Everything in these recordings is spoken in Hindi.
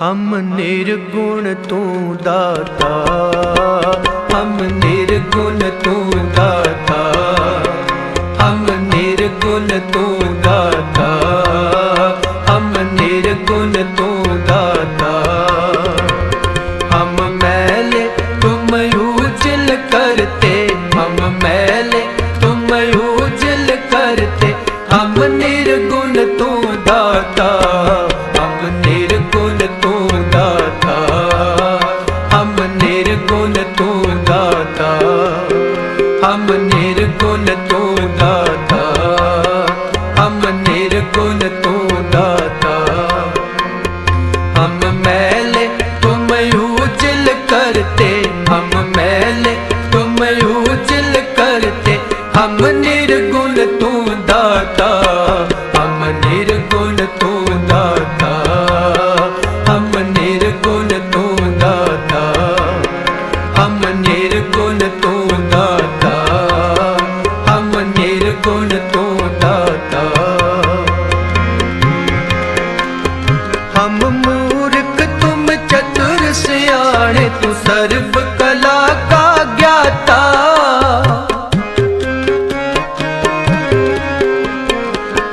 ਹਮ ਨਿਰਗੁਣ ਤੂੰ ਦਾਤਾ ਹਮ ਨਿਰਗੁਣ ਤੂੰ ਦਾਤਾ ਹਮ ਨਿਰਗੁਣ ਤੂੰ निर्गुण तू दाता, हम निर्गुण तो दाता, हम निर्गुण तू दाता। हम मैले तुम उजल करते, हम मैले तुम उजल करते, हम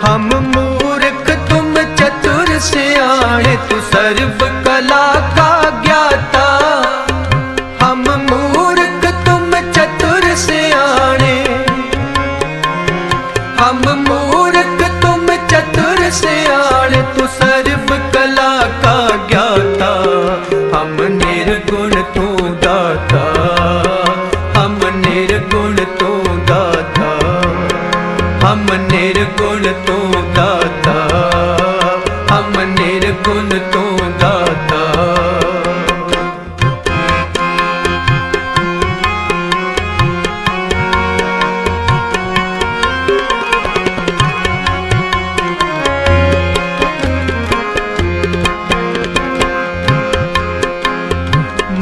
हम मूर्ख तुम चतुर से आए तू सर्व कला का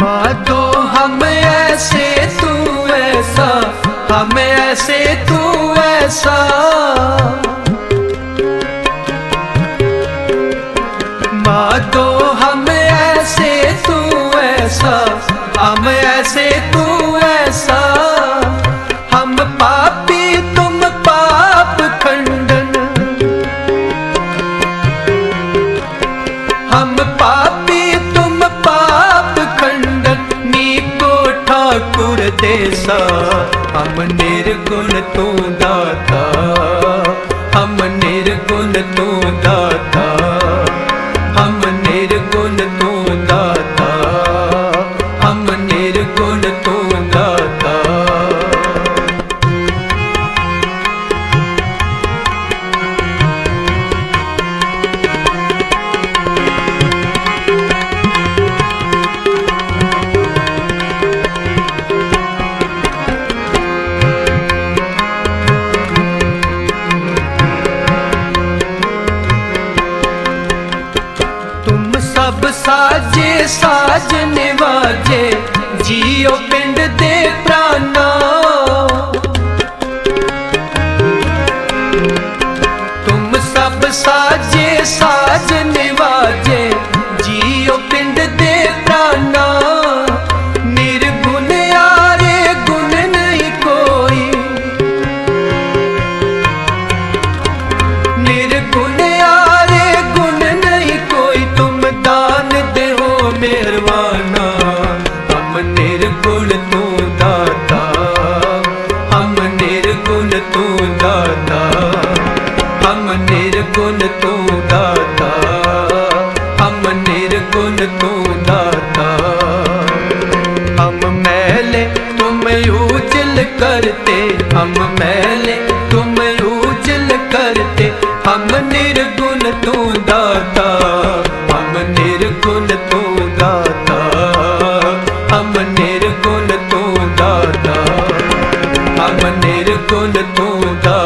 माधो हम ऐसे तू ऐसा, हम ऐसे तू ऐसा। माधो हम ऐसे तू ऐसा, हम ऐसे तू ऐसा ਨਿਰਗੁਣ ਤੂੰ ਦਾਤਾ ਹਮ ਨਿਰਗੁਣ ਤੂੰ ਦਾ ਸਾਜੇ ਸਾਜ ਨਿਵਾਜੇ ਜੀਓ ਪਿੰਡ ਦੇ मैले तुम उजल करते हम मैले तुम उजल करते हम निर्गुण तू दाता हम निर्गुण तू दाता हम निर्गुण तू दाता हम निर्गुण तू दाता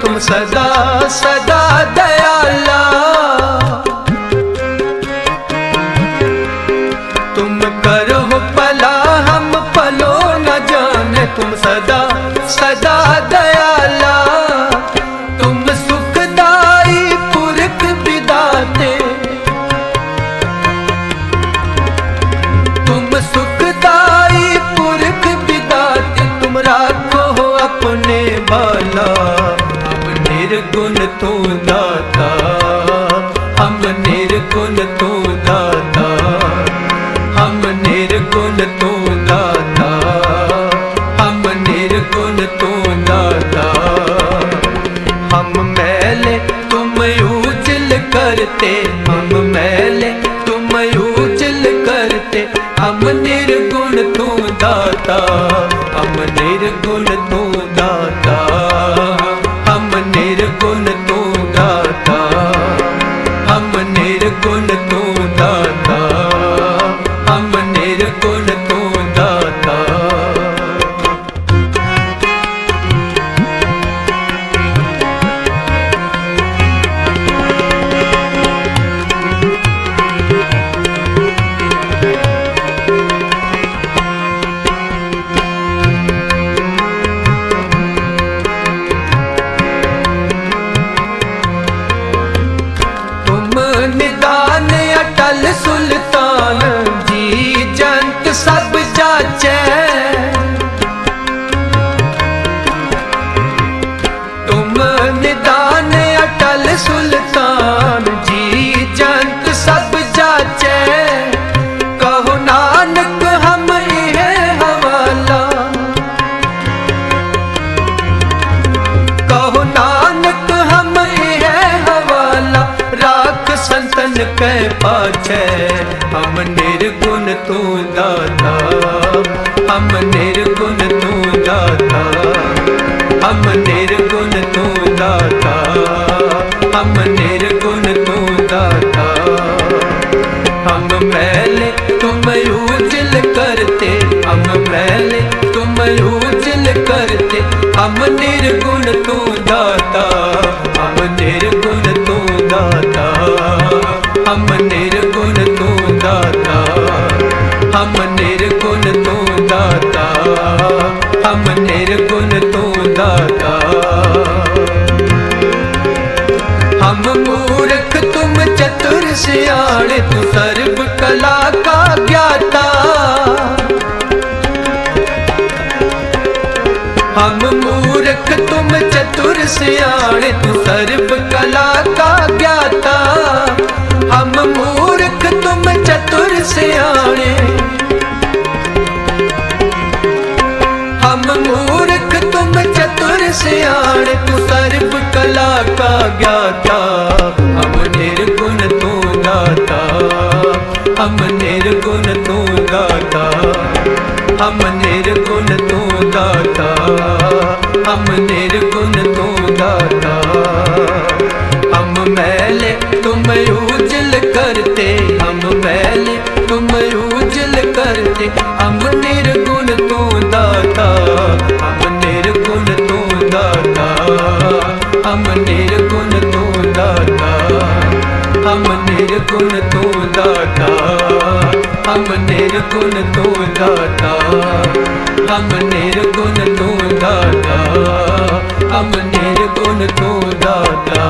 तुम सदा सदा दयाला। तुम करो पला हम पलो न जाने। तुम सदा सदा दयाला। तुम सुखदाई, पुरख विदाते। तुम सुखदाई, पुरख विदाते। तुम राखो अपने बाला। निर्गुण तू दाता हम निर्गुण तू दाता हम निर्गुण तू दाता हम निर्गुण तू दाता हम मैले तुम उजल करते हम मैले तुम उजल करते हम निर्गुण तू दाता हम निर्गुण तू दाता ਲੈ ਪਾਛੈ ਹਮ ਨਿਰਗੁਣ ਤੂੰ ਦਾਤਾ ਹਮ ਨਿਰਗੁਣ ਤੂੰ ਦਾਤਾ ਹਮ ਨਿਰ तू सर्व कला का ज्ञाता। हम मूर्ख, तुम चतुर सियाणे तू सर्व कला का ज्ञाता। हम मूर्ख, तुम चतुर सियाणे हम मूर्ख, तुम चतुर सियाणे तू सर्व कला का ज्ञाता। हम निर्गुण ਨਿਰਗੁਣ ਤੂੰ ਦਾਤਾ ਹਮ ਨਿਰਗੁਣ ਤੂੰ ਦਾਤਾ। ਹਮ ਨਿਰਗੁਣ ਤੂੰ ਦਾਤਾ ਹਮ ਨਿਰਗੁਣ ਤੂੰ ਦਾਤਾ ਹਮ ਨਿਰਗੁਣ ਤੂੰ ਦਾਤਾ ਹਮ ਨਿਰਗੁਣ ਤੂੰ ਦਾਤਾ